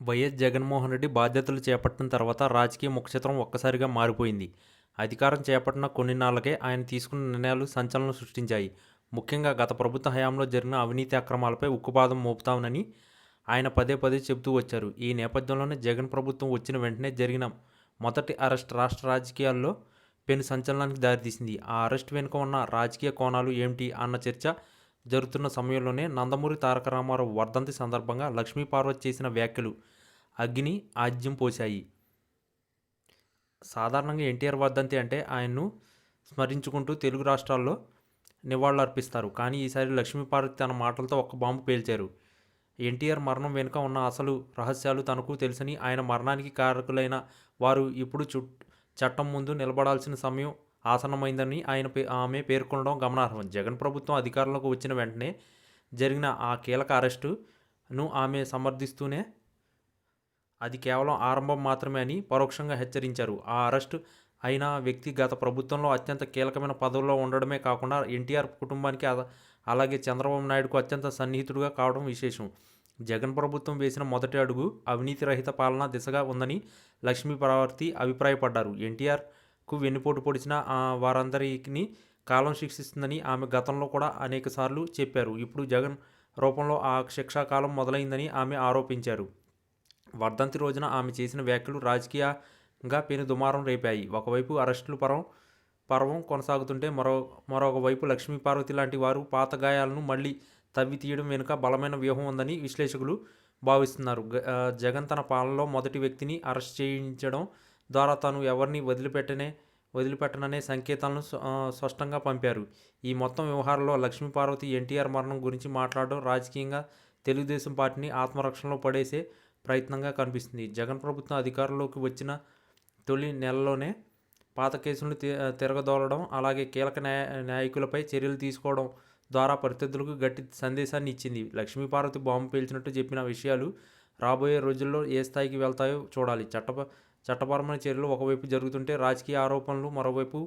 YS Jaganmohan Reddy బాధ్యతలు చేపట్టిన తర్వాత రాజకీయ ముఖచిత్రం ఒక్కసారిగా మారిపోయింది. అధికారం చేపట్టిన కొన్ని నాళ్ళకే ఆయన తీసుకున్న నిర్ణయాలు సంచలనం సృష్టించాయి. ముఖ్యంగా గత ప్రభుత్వ హయాంలో జరిగిన అవినీతి అక్రమాలపై ఉక్కుపాదం మోపుతామని ఆయన పదే పదే చెబుతూ వచ్చారు. ఈ నేపథ్యంలోనే జగన్ ప్రభుత్వం వచ్చిన వెంటనే జరిగిన మొదటి అరెస్ట్ రాష్ట్ర రాజకీయాల్లో పెను సంచలనానికి దారితీసింది. ఆ అరెస్ట్ వెనుక ఉన్న రాజకీయ కోణాలు ఏమిటి అన్న చర్చ జరుగుతున్న సమయంలోనే నందమూరి తారక రామారావు వర్ధంతి సందర్భంగా లక్ష్మీపార్వతి చేసిన వ్యాఖ్యలు అగ్ని ఆజ్యం పోశాయి. సాధారణంగా ఎన్టీఆర్ వర్ధంతి అంటే ఆయన్ను స్మరించుకుంటూ తెలుగు రాష్ట్రాల్లో నివాళులర్పిస్తారు. కానీ ఈసారి లక్ష్మీపార్వతి తన మాటలతో ఒక బాంబు పేల్చారు. ఎన్టీఆర్ మరణం వెనుక ఉన్న అసలు రహస్యాలు తనకు తెలుసని ఆయన మరణానికి కారకులైన వారు ఇప్పుడు చు చట్టం ముందు నిలబడాల్సిన సమయం ఆసన్నమైందని ఆయన పే ఆమె పేర్కొనడం గమనార్హం. జగన్ ప్రభుత్వం అధికారంలోకి వచ్చిన వెంటనే జరిగిన ఆ కీలక అరెస్టును ఆమె సమర్థిస్తూనే అది కేవలం ఆరంభం మాత్రమే అని పరోక్షంగా హెచ్చరించారు. ఆ అరెస్టు అయిన వ్యక్తి గత ప్రభుత్వంలో అత్యంత కీలకమైన పదవుల్లో ఉండడమే కాకుండా ఎన్టీఆర్ కుటుంబానికి అలాగే చంద్రబాబు నాయుడుకు అత్యంత సన్నిహితుడుగా కావడం విశేషం. జగన్ ప్రభుత్వం వేసిన మొదటి అడుగు అవినీతి రహిత పాలన దిశగా ఉందని లక్ష్మీ పార్వతి అభిప్రాయపడ్డారు కు వెన్నుపోటు పొడిచిన వారందరికీ కాలం శిక్షిస్తుందని ఆమె గతంలో కూడా అనేకసార్లు చెప్పారు. ఇప్పుడు జగన్ రూపంలో ఆ శిక్షాకాలం మొదలైందని ఆమె ఆరోపించారు. వర్ధంతి రోజున ఆమె చేసిన వ్యాఖ్యలు రాజకీయంగా పెను దుమారం రేపాయి. ఒకవైపు అరెస్టులు పరం పర్వం కొనసాగుతుంటే మరో మరొక వైపు లక్ష్మీపార్వతి లాంటి వారు పాత గాయాలను మళ్ళీ తవ్వి తీయడం వెనుక బలమైన వ్యూహం ఉందని విశ్లేషకులు భావిస్తున్నారు. జగన్ తన పాలనలో మొదటి వ్యక్తిని అరెస్ట్ చేయించడం ద్వారా తాను ఎవరిని వదిలిపెట్టనే వదిలిపెట్టననే సంకేతాలను స్పష్టంగా పంపారు. ఈ మొత్తం వ్యవహారంలో లక్ష్మీపార్వతి ఎన్టీఆర్ మరణం గురించి మాట్లాడడం రాజకీయంగా తెలుగుదేశం పార్టీని ఆత్మరక్షణలో పడేసే ప్రయత్నంగా కనిపిస్తుంది. జగన్ ప్రభుత్వం అధికారంలోకి వచ్చిన తొలి నెలలోనే పాత కేసులను తి- తిరగదోలడం అలాగే కీలక న్యాయ నాయకులపై చర్యలు తీసుకోవడం ద్వారా ప్రత్యర్థులకు గట్టి సందేశాన్ని ఇచ్చింది. లక్ష్మీపార్వతి బాంబు పేల్చినట్టు చెప్పిన విషయాలు రాబోయే రోజుల్లో ఏ స్థాయికి వెళ్తాయో చూడాలి. చట్టప చట్టపరమైన చర్యలు ఒకవైపు జరుగుతుంటే రాజకీయ ఆరోపణలు మరోవైపు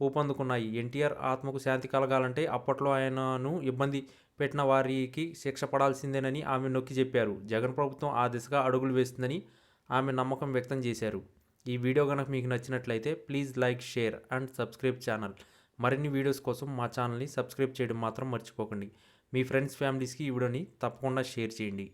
ఊపందుకున్నాయి. ఎన్టీఆర్ ఆత్మకు శాంతి కలగాలంటే అప్పట్లో ఆయనను ఇబ్బంది పెట్టిన వారికి శిక్ష పడాల్సిందేనని ఆమె నొక్కి చెప్పారు. జగన్ ప్రభుత్వం ఆ దిశగా అడుగులు వేస్తుందని ఆమె నమ్మకం వ్యక్తం చేశారు. ఈ వీడియో కనుక మీకు నచ్చినట్లయితే please like share and subscribe channel. మరిన్ని వీడియోస్ కోసం మా ఛానల్ని సబ్స్క్రైబ్ చేయడం మాత్రం మర్చిపోకండి. మీ ఫ్రెండ్స్ ఫ్యామిలీస్కి ఈ వీడియోని తప్పకుండా షేర్ చేయండి.